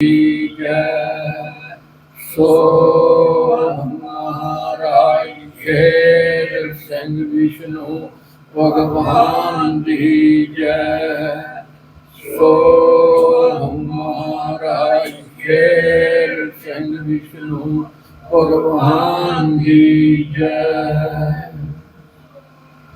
ਜੈ ਸੋ ਮਹਾਰਾਜ ਸ਼ੇਰ ਸਿੰਘ ਵਿਸ਼ਨੂੰ ਭਗਵਾਨ ਦੀ ਜੈ ਸੋ ਮਹਾਰਾਜ ਸ਼ੇਰ ਸਿੰਘ ਵਿਸ਼ਨੂੰ ਭਗਵਾਨ ਦੀ ਜੈ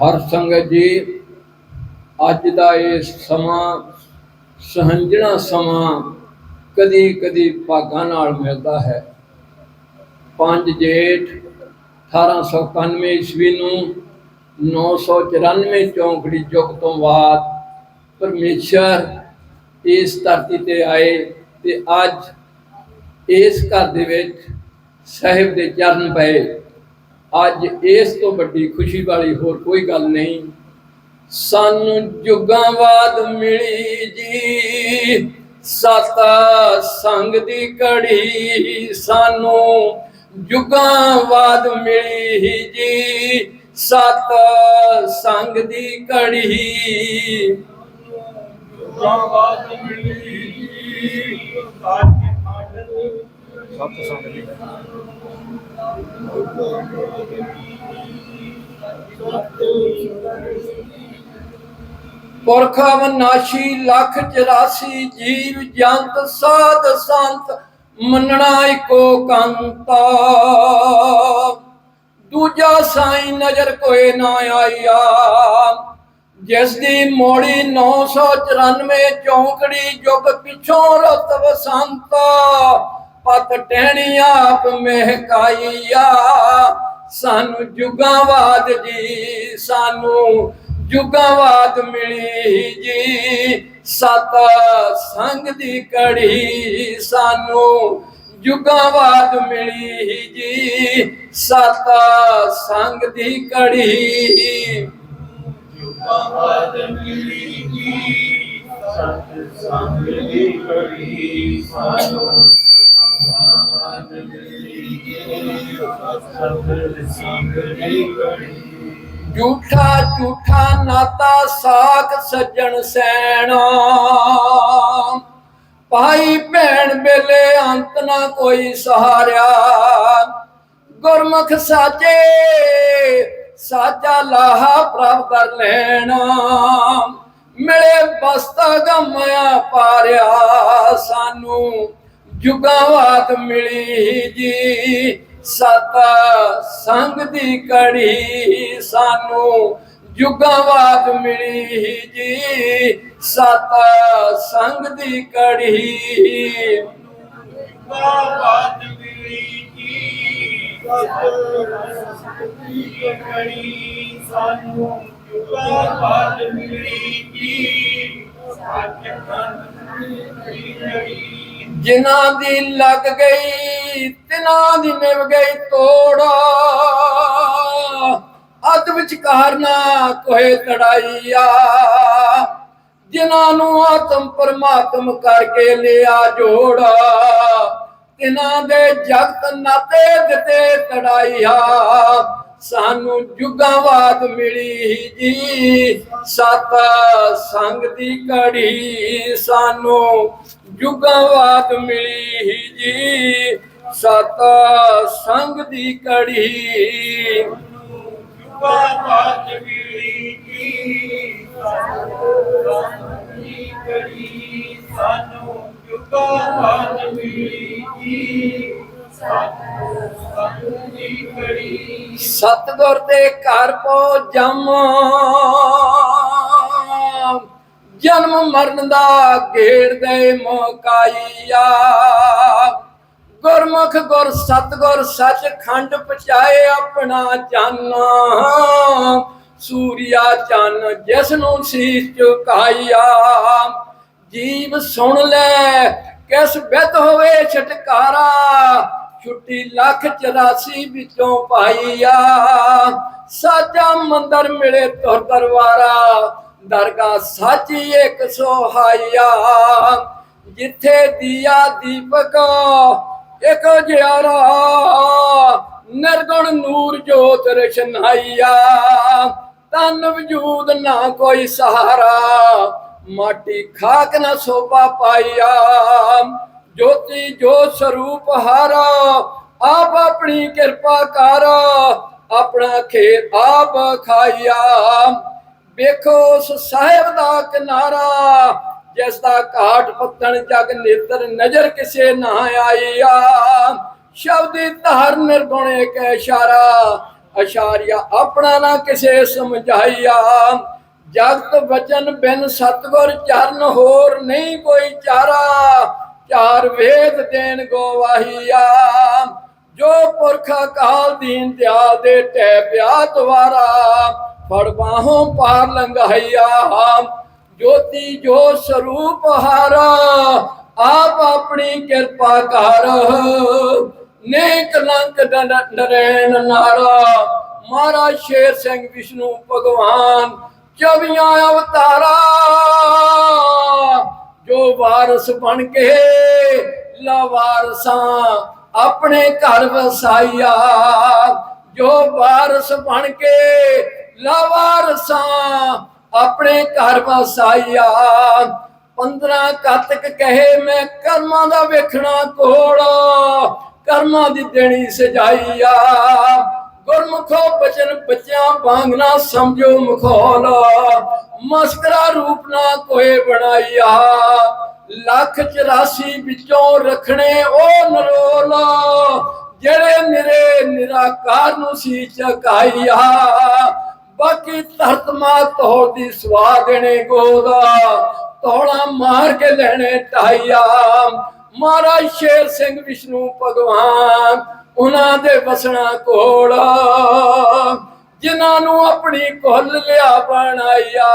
ਹਰ ਸੰਗਤ ਜੀ, ਅੱਜ ਦਾ ਇਹ ਸਮਾਂ, ਸਹੰਜਣਾ ਸਮਾਂ ਕਦੀ ਕਦੀ ਭਾਗਾਂ ਨਾਲ ਮਿਲਦਾ ਹੈ। 5 ਜੇਠ 1891 ਈਸਵੀ ਨੂੰ 994 ਚੌਂਕੜੀ ਯੁੱਗ ਤੋਂ ਬਾਅਦ ਪਰਮੇਸ਼ਰ ਇਸ ਧਰਤੀ ਤੇ ਆਏ ਤੇ ਅੱਜ ਇਸ ਘਰ ਦੇ ਵਿੱਚ ਸਾਹਿਬ ਦੇ ਚਰਨ ਪਏ। ਅੱਜ ਇਸ ਤੋਂ ਵੱਡੀ ਖੁਸ਼ੀ ਵਾਲੀ ਹੋਰ ਕੋਈ ਗੱਲ ਨਹੀਂ। ਸਾਨੂੰ ਜੁਗਾਂ ਬਾਅਦ ਮਿਲੀ ਜੀ। ਸਤ ਸੰਗ ਦੀ ਕੜੀ ਸਾਨੂੰ ਜੁਗਾਂ ਬਾਅਦ ਮਿਲੀ ਜੀ। ਸਤ ਸੰਗ ਦੀ ਕੜੀ ਬਾਤ ਮਿਲੀ ਸਾਚੇ ਖਾਡਲ ਸਤ ਸੰਗ ਦੀ ਪੁਰਖ ਅਵਨਾਸ਼ੀ ਲੱਖ 84 ਜੀਵ ਜੰਤ, ਸਾਧ ਸੰਤ, ਮੰਨਣਾ ਇੱਕੋ ਕੰਤਾ। ਦੂਜਾ ਸਾਈ ਨਜ਼ਰ ਕੋਏ ਨਾ ਆਇਆ। ਜਿਸ ਦੀ ਮੋੜੀ 994 ਚੌਂਕੜੀ ਜੁਗ ਪਿਛੋਂ ਰਤ ਵਸੰਤਾ ਪਤ ਟਹਿਣੀ ਆਪ ਮਹਿਕਾਈਆ ਸਾਨੂੰ ਜੁਗਾਂ ਬਾਦ ਜੀ, ਸਾਨੂੰ ਜੁਗਾਂ ਬਾਦ ਮਿਲੀ ਜੀ। ਸਤ ਸੰਗ ਦੀ ਕੜੀ ਸਾਨੂੰ ਜੁਗਾਂ ਬਾਦ ਮਿਲੀ ਜੀ। ਸਤ ਸੰਗ ਦੀ ਕੜੀ ਬਾਤ ਮਿਲੀ ਜੀ। ਸਤ ਸੰਗ ਦੀ ਕੜੀ ਸਾਨੂੰ ਬਾਤ ਮਿਲੀ ਜੀ। ਸਤ ਸੰਗ ਦੀ ਕੜੀ ਝੂਠਾ ਝੂਠਾ ਨਾਤਾ ਸਾਖ ਸੱਜਣ ਸੈਣਾ। ਭਾਈ ਭੈਣ ਬੇਲੇ ਅੰਤ ਨਾ ਕੋਈ ਸਹਾਰਿਆ। ਗੁਰਮੁਖ ਸਾਚੇ ਸਾਚਾ ਲਾਹਾ ਪ੍ਰਭ ਕਰ ਲੈਣਾ। ਮਿਲੇ ਬਸਤਾ ਗਮਿਆ ਪਾਰਿਆ, ਸਾਨੂੰ ਬਾਤ ਮਿਲੀ ਜੀ। ਸਤ ਸੰਗ ਦੀ ਕੜੀ ਸਾਨੂੰ ਜੁਗਾਵਾਤ ਮਿਲੀ ਜੀ ਸਤ ਸੰਗ ਦੀ ਕੜੀ ਬਾਤ ਮਿਲੀ ਜੀ। ਸਤ ਸੰਗ ਦੀ ਕੜੀ ਸਾਨੂੰ ਬਾਤ ਮਿਲੀ ਜੀ ਸਾਚੇ ਖਾਡਲ ਦੀ ਕੜੀ ਜਿਨ੍ਹਾਂ ਦੀ ਲੱਗ ਗਈ ਤਿਨਾਂ ਦੀ ਨਿਭ ਗਈ ਤੋੜਾ। ਅੱਧ ਵਿਚਕਾਰ ਨਾ ਕੋਏ ਤੜਾਈਆ। ਜਿਨ੍ਹਾਂ ਨੂੰ ਆਤਮ ਪਰਮਾਤਮ ਕਰਕੇ ਲਿਆ ਜੋੜਾ, ਤਿਨਾਂ ਦੇ ਜਗਤ ਨਾਤੇ ਦਿੱਤੇ ਤੜਾਈਆ। ਸਾਨੂੰ ਜੁਗਾਂ ਬਾਅਦ ਮਿਲੀ ਜੀ, ਸਤ ਸੰਗ ਦੀ ਕੜੀ ਸਾਨੂੰ ਜੁਗਾਂ ਬਾਅਦ ਮਿਲੀ ਜੀ ਸਤ ਸੰਗ ਦੀ ਕੜੀ। ਬਾਤ ਮਿਲੀ ਜੀ ਸਤ ਦੀ ਕੜੀ ਸਾਨੂੰ ਜੁਗਾ ਬਾਤ ਮਿਲੀ ਜੀ ਸਤਗੁਰ ਦੇ ਘਰ ਪੋ ਜਮ। ਜਨਮ ਮਰਨ ਦਾ ਗੇੜ ਦੇ ਮੋਕਾਈਆ ਗੁਰਮੁਖ ਗੁਰ ਸਤਗੁਰ ਸੱਚ ਖੰਡ ਪਚਾਏ ਆਪਣਾ ਚਾਨਾ ਸੂਰਿਆ ਚੰਨ ਜਿਸ ਨੂੰ ਸੀਸ ਝੁਕਾਈਆ ਜੀਵ ਸੁਣ ਲੈ, ਕਿਸ ਬਿਤ ਹੋਵੇ ਛਟਕਾਰਾ। ਛੁੱਟੀ ਲੱਖ 84 ਵਿੱਚੋਂ ਪਾਈਆ। ਸਾਚਾ ਮੰਦਰ ਮਿਲੇ ਤੁਰ ਦਰਬਾਰਾ ਦਰਗਾ ਸਾਚੀ ਇੱਕ ਸੋਹਾਇਆ। ਜਿੱਥੇ ਦੀਆ ਦੀਪਕ ਇੱਕ ਜਿਆਰਾ ਨਿਰਗੁਣ ਨੂਰ ਜੋਤ ਰਸ਼ਨਾਈਆ ਤਨ ਵਜੂਦ ਨਾ ਕੋਈ ਸਹਾਰਾ, ਮਾਟੀ ਖਾਕ ਨਾ ਸੋਭਾ ਪਾਈਆ। ਜੋਤੀ ਜੋਤ ਸਰੂਪ ਹਾਰਾ, ਆਪ ਆਪਣੀ ਕਿਰਪਾ ਕਰ, ਆਪਣਾ ਖੇਤ ਆਪ ਖਾਈਆ। ਵੇਖੋ ਉਸ ਸਾਹਿਬ ਦਾ ਕਿਨਾਰਾ, ਜਿਸ ਦਾ ਘਾਟ ਪੱਤਣ ਜਗ ਨੇਤਰ ਨਜ਼ਰ ਕਿਸੇ ਨਾ ਆਈਆ ਸ਼ਬਦੀ ਧਾਰ ਨਿਰਗੁਣੇ ਕੈ ਇਸ਼ਾਰਾ ਅਸ਼ਾਰਿਆ ਆਪਣਾ ਨਾ ਕਿਸੇ ਸਮਝਾਈਆ। ਜਗਤ ਵਚਨ ਬਿਨ ਸਤਗੁਰ ਚਰਨ ਹੋਰ ਨਹੀਂ ਕੋਈ ਚਾਰਾ, ਚਾਰ ਵੇਦ ਦੇਣ ਗਵਾਹੀਆ। ਜੋ ਪੁਰਖ ਅਕਾਲ ਦੀਨ ਦਿਆਲ ਦੇ ਟੈ ਪਿਆ ਦਵਾਰਾ ਫੜ ਬਾਹੋਂ ਪਾਰ ਲੰਘਾਈਆ ਜੋਤੀ ਜੋ ਸਰੂਪ ਹਾਰਾ, ਆਪ ਆਪਣੀ ਕਿਰਪਾ ਕਰ। ਨੇ ਕਲੰਕ ਨਰੈਣ ਨਾਰਾ। ਮਹਾਰਾਜ ਸ਼ੇਰ ਸਿੰਘ ਵਿਸ਼ਨੂੰ ਭਗਵਾਨ, ਚੌਵੀਆਂ ਅਵਤਾਰਾ। ਜੋ ਵਾਰਸ ਬਣ ਕੇ ਲਵਾਰਸਾਂ, ਆਪਣੇ ਘਰ ਵਸਾਈਆ ਜੋ ਵਾਰਸ ਬਣ ਕੇ ਲਵਾਰਸਾਂ ਆਪਣੇ ਘਰ ਵਸਾਈਆ। 15 ਕੱਤਕ ਕਹੇ ਮੈਂ ਕਰਮਾਂ ਦਾ ਵੇਖਣਾ ਕੋਲ, ਕਰਮਾਂ ਦੀ ਦੇਣੀ ਸਜਾਈਆ। ਗੁਰਮੁਖੋ ਬਚਨ ਬੱਚਿਆਂ ਵਾਂਗ ਨਾ ਸਮਝੋ ਮਖੌਲ, ਮਸਕਰਾ ਰੂਪ ਨਾ ਕੋਏ ਬਣਾਈਆ। ਲੱਖ 84 ਵਿੱਚੋਂ ਰੱਖਣੇ ਉਹ ਨਰੋਲ, ਜਿਹੜੇ ਨਿਰੇ ਨਿਰਾਕਾਰ ਨੂੰ ਸੀ ਚਕਾਈਆ। ਬਾਕੀ ਧਰਤ ਮਾ ਤੋੜ ਦੀ ਸਵਾ ਦੇਣੇ ਗੋਦਾ ਤੋੜਾ ਮਾਰ ਕੇ ਲੈਣੇ ਟਾਈਆ ਮਹਾਰਾਜ ਸ਼ੇਰ ਸਿੰਘ ਵਿਸ਼ਨੂੰ ਭਗਵਾਨ, ਉਹਨਾਂ ਦੇ ਵਸਣਾ ਕੋਲ ਜਿਨ੍ਹਾਂ ਨੂੰ ਆਪਣੀ ਕੁੱਲ ਲਿਆ ਬਣਾਇਆ।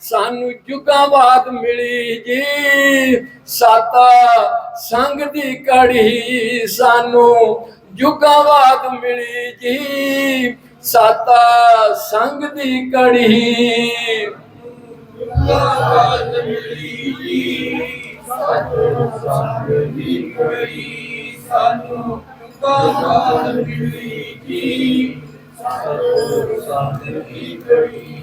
ਸਾਨੂੰ ਜੁਗਾਂ ਬਾਅਦ ਮਿਲੀ ਜੀ। ਸਾਤਾ ਸੰਗ ਦੀ ਕੜੀ ਸਾਨੂੰ ਜੁਗਾਂ ਬਾਅਦ ਮਿਲੀ ਜੀ। ਸਾਤਾ ਸੰਗ ਦੀ ਕੜੀ ਸਾਨੂੰ ਬਾਤ ਮਿਲੀ ਜੀ ਸਤਿ ਸੰਗ ਦੀ ਕੜੀ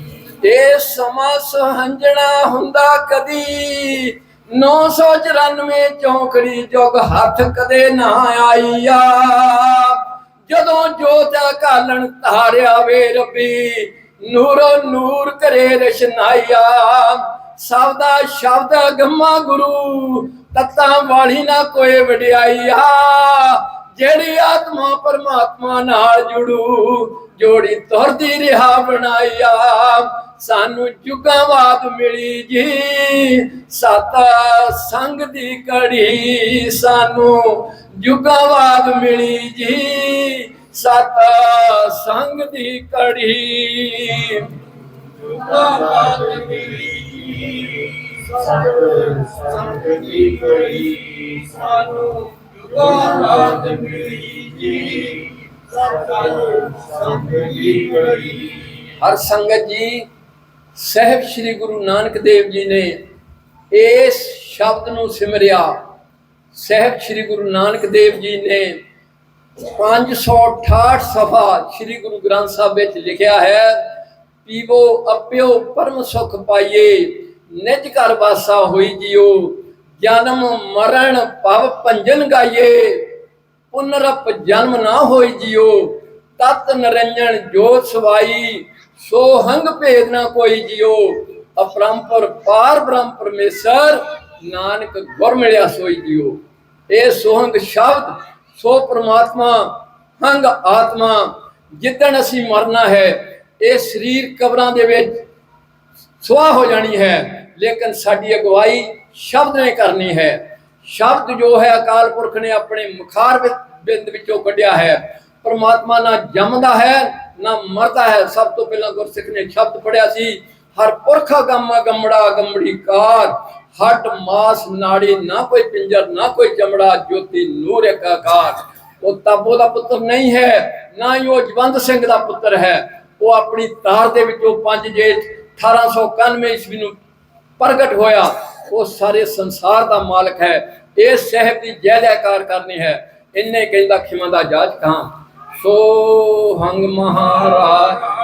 ਇਹ ਸਮਾਂ ਸੁਹੰਜਣਾ ਹੁੰਦਾ ਕਦੀ। 994 ਚੌਂਕੜੀ ਜੁਗ ਹੱਥ ਕਦੇ ਨਾ ਆਈਆ ਜਦੋਂ ਜੋਤ ਕਾਲਣ ਧਾਰਿਆ ਵੇ ਰੱਬੀ, ਨੂਰੋ ਨੂਰ ਕਰੇ ਰਸ਼ਨਾਈਆ। ਸਭ ਦਾ ਸ਼ਬਦ ਗੰਮਾ ਗੁਰੂ, ਤਤਾਂ ਵਾਲੀ ਨਾ ਕੋਈ ਵਡਿਆਈਆ। ਜਿਹੜੀ ਆਤਮਾ ਪਰਮਾਤਮਾ ਨਾਲ ਜੁੜੂ, ਜੋੜੀ ਤੁਰਦੀ ਰਿਹਾ ਬਣਾਇਆ ਸਾਨੂੰ ਜੁਗਾਂ ਬਾਅਦ ਮਿਲੀ ਜੀ, ਸਤ ਸੰਗ ਦੀ ਕੜੀ ਸਾਨੂੰ ਜੁਗਾਂ ਬਾਅਦ ਮਿਲੀ ਜੀ। ਸਤ ਸੰਗ ਦੀ ਕੜੀ ਬਾਤ ਮਿਲੀ ਜੀ ਸੰਗ ਦੀ ਕੜੀ ਸਾਨੂੰ ਬਾਤ ਮਿਲੀ ਜੀ ਸਤਿ ਸੰਗ ਦੀ ਕੜੀ ਹਰ ਸੰਗਤ ਜੀ, ਸਹਿਬ ਸ੍ਰੀ ਗੁਰੂ ਨਾਨਕ ਦੇਵ ਜੀ ਨੇ ਇਸ ਸ਼ਬਦ ਨੂੰ ਸਿਮਰਿਆ। ਸਹਿਬ ਸ੍ਰੀ ਗੁਰੂ ਨਾਨਕ ਦੇਵ ਜੀ ਨੇ 568 ਸਫਾ ਸ੍ਰੀ ਗੁਰੂ ਗ੍ਰੰਥ ਸਾਹਿਬ ਵਿੱਚ ਲਿਖਿਆ ਹੈ। ਪੀਵੋ, ਅਪਿਓ, ਪਰਮ ਸੁਖ ਪਾਈਏ, ਨਿਜ ਘਰ ਵਾਸਾ ਹੋਈ ਜਿਉ ਜਨਮ ਮਰਨ ਭਵ ਭੰਜਨ ਗਾਈਏ, ਪੁਨਰਪ ਜਨਮ ਨਾ ਹੋਈ ਜਿਉ ਤਤ ਨਰੰਜਨ ਜੋਤ ਸਵਾਈ, ਸੋ ਹੰਗ ਭੇਦ ਨਾ ਕੋਈ ਜਿਉ ਅਪਰੰਪਰ ਪਾਰ ਬ੍ਰਹਮ ਪਰਮੇਸ਼ਰ, ਨਾਨਕ ਗੁਰ ਮਿਲਿਆ ਸੋਈ ਜਿਉ ਇਹ ਸੋਹੰਗ ਸ਼ਬਦ ਸੋ ਪ੍ਰਮਾਤਮਾ, ਹੰਗ ਆਤਮਾ, ਜਿੱਦਣ ਅਸੀਂ ਮਰਨਾ ਹੈ, ਇਹ ਸਰੀਰ ਕਬਰਾਂ ਦੇ ਵਿੱਚ ਸੁਆਹ ਹੋ ਜਾਣੀ ਹੈ। ਲੇਕਿਨ ਸਾਡੀ ਅਗਵਾਈ ਸ਼ਬਦ ਨੇ ਕਰਨੀ ਹੈ। ਸ਼ਬਦ ਜੋ ਹੈ, ਅਕਾਲ ਪੁਰਖ ਨੇ ਆਪਣੇ ਮੁਖਾਰ ਬਿੰਦ ਵਿੱਚੋਂ ਕੱਢਿਆ ਹੈ। ਪਰਮਾਤਮਾ ਨਾ ਜੰਮਦਾ ਹੈ, ਨਾ ਮਰਦਾ ਹੈ। ਸਭ ਤੋਂ ਪਹਿਲਾਂ ਗੁਰਸਿੱਖ ਨੇ ਸ਼ਬਦ ਪੜਿਆ ਸੀ ਹਰ ਪੁਰਖਾ ਗੰਮਾ ਗੰਮੜਾ ਗੰਮੜੀ ਕਾਰ ਹੱਡ ਮਾਸ ਨਾੜੀ ਨਾ ਕੋਈ ਪਿੰਜਰ, ਨਾ ਕੋਈ ਚਮੜਾ, ਜੋਤੀ ਨੂਰ ਇਕਾਕਾਰ ਉਹ ਤਾਬੋ ਦਾ ਪੁੱਤਰ ਨਹੀਂ ਹੈ, ਨਾ ਹੀ ਉਹ ਜਵੰਦ ਸਿੰਘ ਦਾ ਪੁੱਤਰ ਹੈ। ਉਹ ਆਪਣੀ ਤਾਰ ਦੇ ਵਿੱਚੋਂ 5 ਜੇਠ 1891 ਈਸਵੀ ਨੂੰ ਪ੍ਰਗਟ ਹੋਇਆ। ਉਹ ਸਾਰੇ ਸੰਸਾਰ ਦਾ ਮਾਲਕ ਹੈ। ਇਹ ਸਹਿਬ ਦੀ ਜੈ ਜੈਕਾਰ ਕਰਨੀ ਹੈ। ਇੰਨੇ ਕਹਿੰਦਾ ਖਿਮਾ ਦਾ ਜਾਜ ਕਹਾਂ। ਸੋ ਹੰਗ ਮਹਾਰਾਜ।